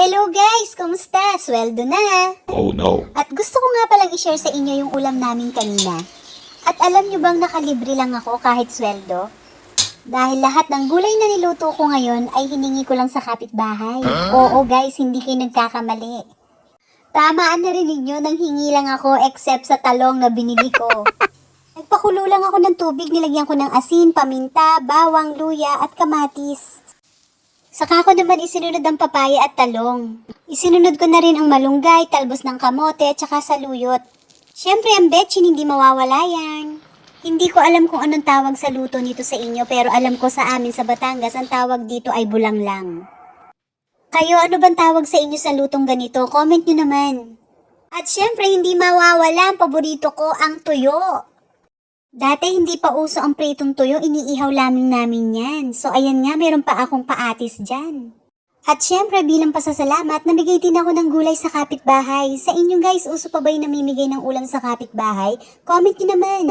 Hello guys! Kumusta? Sweldo na! Oh no. At gusto ko nga palang i-share sa inyo yung ulam namin kanina. At alam nyo bang nakalibre lang ako kahit sweldo? Dahil lahat ng gulay na niluto ko ngayon ay hiningi ko lang sa kapitbahay. Oo guys, hindi kayo nagkakamali. Tamaan na rin ninyo nang hingi lang ako except sa talong na binili ko. Nagpakulo lang ako ng tubig, nilagyan ko ng asin, paminta, bawang, luya at kamatis. Saka ko naman isinunod ang papaya at talong. Isinunod ko na rin ang malunggay, talbos ng kamote at saka saluyot. Siyempre ang betchin hindi mawawala yan. Hindi ko alam kung anong tawag sa luto nito sa inyo pero alam ko sa amin sa Batangas ang tawag dito ay bulang lang. Kayo ano bang tawag sa inyo sa lutong ganito? Comment nyo naman. At syempre hindi mawawala ang paborito ko ang tuyo. Dati hindi pa uso ang pritong tuyo, iniihaw lamang namin yan. So ayan nga, meron pa akong paatis dyan. At syempre bilang pasasalamat, namigay din ako ng gulay sa kapitbahay. Sa inyo guys, uso pa ba yung namimigay ng ulam sa kapitbahay? Comment nyo naman.